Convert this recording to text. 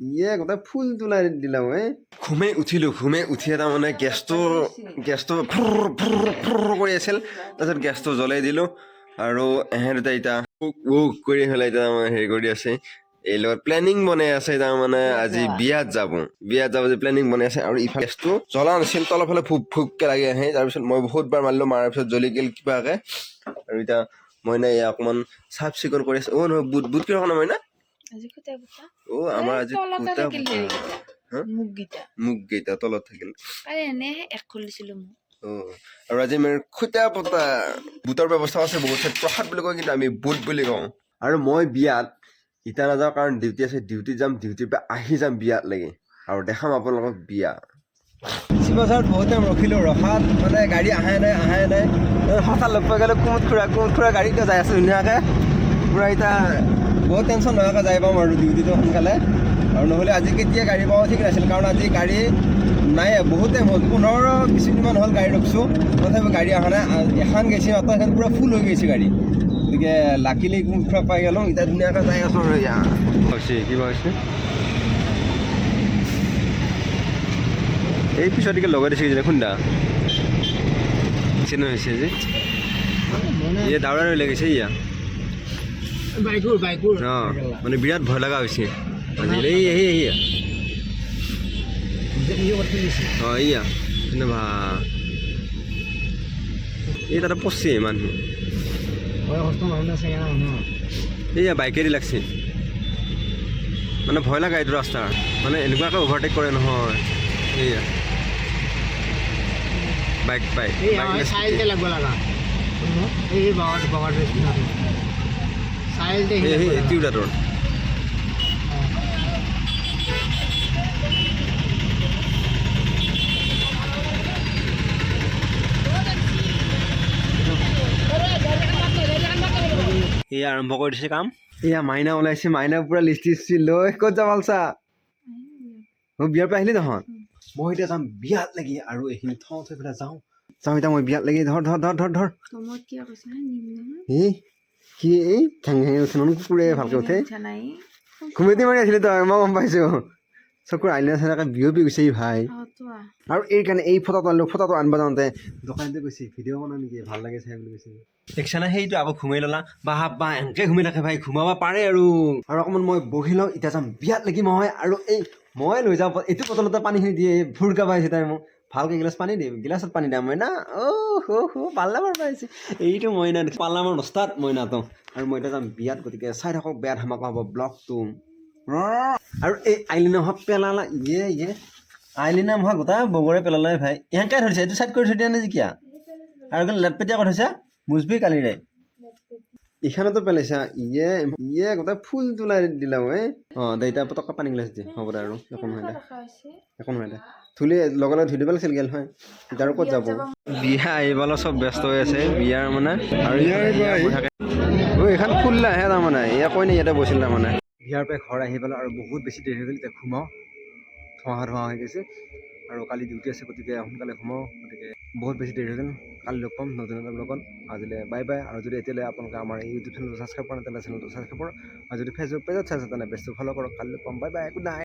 ইয়ে গোটেই ফুল তোলাই দিলা ঐ ঘুমে উঠিলোঁ, ঘুমে উঠিয়ে তাৰমানে গেছটো গেছটো ফুৰ কৰি আছিল। তাৰপিছত গেছটো জ্বলাই দিলোঁ আৰু এহেঁ দুটা এতিয়া উক কৰি পেলাই তাৰমানে হেৰি কৰি আছে। এই লগত প্লেনিং বনাই আছে তাৰমানে আজি বিয়াত যাব। বিয়াত যাব যে প্লেনিং বনাই আছে আৰু ইফালে গেছটো জ্বলা নাছিল, তলৰ ফালে ফুক ফুককে লাগি আহে। তাৰপিছত মই বহুতবাৰ মাৰিলোঁ, মাৰাৰ পিছত জ্বলি গ'ল কিবাকে। আৰু এতিয়া মইনা এয়া অকণমান চাফ চিকুণ কৰি আছে। অ' নহয়, বুট বুট কিহৰ কাৰণে মইনা আজি আমাৰ আজি হা? তলত থাকিল। আৰে এনে এক খুলিছিলো মোক। অ' আৰু আজি আমি খুটা পতা বুটৰ ব্যৱস্থা আছে বহুত ঠাইত। প্ৰসাদ বুলি কয় কিন্তু আমি বুট বুলি কওঁ। আৰু মই বিয়াত ইটা নাযাওঁ কাৰণ ডিউটি আছে ডিউটিত যাম ডিউটিৰ পৰা আহি যাম বিয়াত লাগি। আৰু দেখাম আপোনালোকক বিয়া। চিবাচাৰত বহুত টাইম ৰখিলোঁ ৰখাত মানে গাড়ী আহাই নাই আহাই নাই। হঠাৎ লগ পাই গ'লে কোমত খুৰা কোমত খুৰা গাড়ীতে যাই আছে ধুনীয়াকৈ। পূৰা এতিয়া বহুত টেনশ্যন নোহোৱাকৈ যাই পাম আৰু ডিউটিটো সোনকালে। আৰু নহ'লে আজি কেতিয়া গাড়ী পাওঁ ঠিক নাছিল কাৰণ আজি গাড়ী নাই বহুত টাইম হ'ল। পোন্ধৰ বিছ মিনিটমান হ'ল গাড়ী ৰখিছোঁ। তথাপিও গাড়ী অহা নাই। এখন গৈছে মাত্ৰ এখন পূৰা ফুল হৈ গৈছে গাড়ী। গতিকে লাকিলি খুৰা পাই গ'লোঁ এতিয়া ধুনীয়াকৈ যাই আছোঁ আৰু হৈছে কিবা হৈছে? এই পিছতকে লগাই দিছে যে খুন্দা? চিন হৈছে যে। ইয়ে দাউৰা লৈ লাগিছে ইয়া। অঁ মানে বিৰাট ভয় লগা হৈছে। আজিকালি এই এই অঁ এইয়া ভা এই তাতে পচছে মানুহ। এইয়া বাইকেদি লাগছে মানে ভয় লগা এইটো ৰাস্তা। মানে এনেকুৱাকৈ অভাৰটেক কৰে নহয়। এইয়া। বাইক বাইক এই তিউৰাটোৰ এয়া আৰম্ভ কৰি দিছে কাম। এয়া মাইনা ওলাইছে মাইনা পূৰা লিষ্টি চিষ্টি লৈ ক'ত যাব আলছা মই বিয়াৰ পৰা আহিলি নহয় মই এতিয়া যাম বিয়াত লাগি আৰু এইখিনি থওঁ থৈ পেলাই যাওঁ। যাওঁ এতিয়া মই বিয়াত লাগি ধৰ ধৰ ধৰ ধৰ ধৰ। কি এই ঘেং উঠে নহয় কুকুৰে ভালকৈ উঠে। ঘুমেটি মাৰি আছিলি তই মই গম পাইছোঁ। চকুৰ আইনা চাইনাকে বিয়পি গৈছে এই ভাই। আৰু এই কাৰণে এই ফটোটো আনিলোঁ ফটোটো আনিব যাওঁতে দোকানতে কৈছে ভিডিঅ' বনাওঁ নেকি ভালো লাগে চাই বুলি কৈছে। দেখিছানে সেইটো আকৌ ঘুমাই ল'লা? বা বা এনেকৈ ঘুমাই থাকে ভাই ঘুমাব পাৰে আৰু। আৰু অকণমান মই বহি লওঁ এতিয়া যাম। বিয়াত লাগি মই আৰু এই মই লৈ যাওঁ এইটো বটলতে পানীখিনি দিয়ে ফুৰকা পাইছে তাই মোক। ভালকৈ গিলাচ পানী দিম গিলাচত পানী দিম মই না অ' হো হো, পাল্লামাৰ পাইছে এইটো মইনা, পাল্লামাৰ নস্তাত মইনাটো আৰু মই এতিয়া যাম বিয়াত, গতিকে চাই থাকক বেয়া ধামাকা হ'ব ব্লগটো। আৰু এই আইলিনা মহা পেলালা ইয়ে ইয়ে। আইলিনা মহা গোটাই বগৰে পেলালে ভাই। এনেকৈ ধৰিছে, এইটো চাইড কৰি থৈ দিয়া নে জিকিয়া আৰু লেটপেটীয়া কথা হৈছে মুজবি কালিৰে। ইখানতো পেলাইছা। ইয়ে ইয়ে গোটেই ফুল তোলাই দিলা ঐ অঁ দে এতিয়া পটককৈ পানী গিলাচ দিয়ে হ'ব দে আৰু একো নহয় দে। একো নহয় দে। ধুলি লগে লগে ধুই দিব লাগিছিল গেল হয়। এতিয়া আৰু ক'ত যাব? বিয়া আহিবলৈ চব ব্যস্ত হৈ আছে বিয়াৰ মানে। আৰু ঐ এইখন ফুললাহে তাৰমানে। এয়া কৈ নাই ইয়াতে বৈছিল তাৰমানে। বিয়াৰ পৰা ঘৰ আহি পেলাই আৰু বহুত বেছি দেৰি হৈ গ'ল এতিয়া ঘুমাওঁ। ধোঁৱা ধোঁৱা হৈ গৈছে। আৰু কালি ডিউটি আছে গতিকে সোনকালে ঘুমাওঁ গতিকে বহুত বেছি দেৰি হৈ কালি লগ পাম, নতুন এটা লগত আজিলৈ বাই বাই আৰু যদি এতিয়ালৈ আপোনালোকে আমাৰ ইউটিউব চেনেলটো ছাবস্ক্ৰাইব কৰা নাই তেনেহ'লে চেনেলটো ছাবস্ক্ৰাইব কৰক। আৰু যদি ফেচবুক পেজত চাইছে তেনে পেজটো ফ'ল' কৰক। কালি লগ পাম। Bye bye good night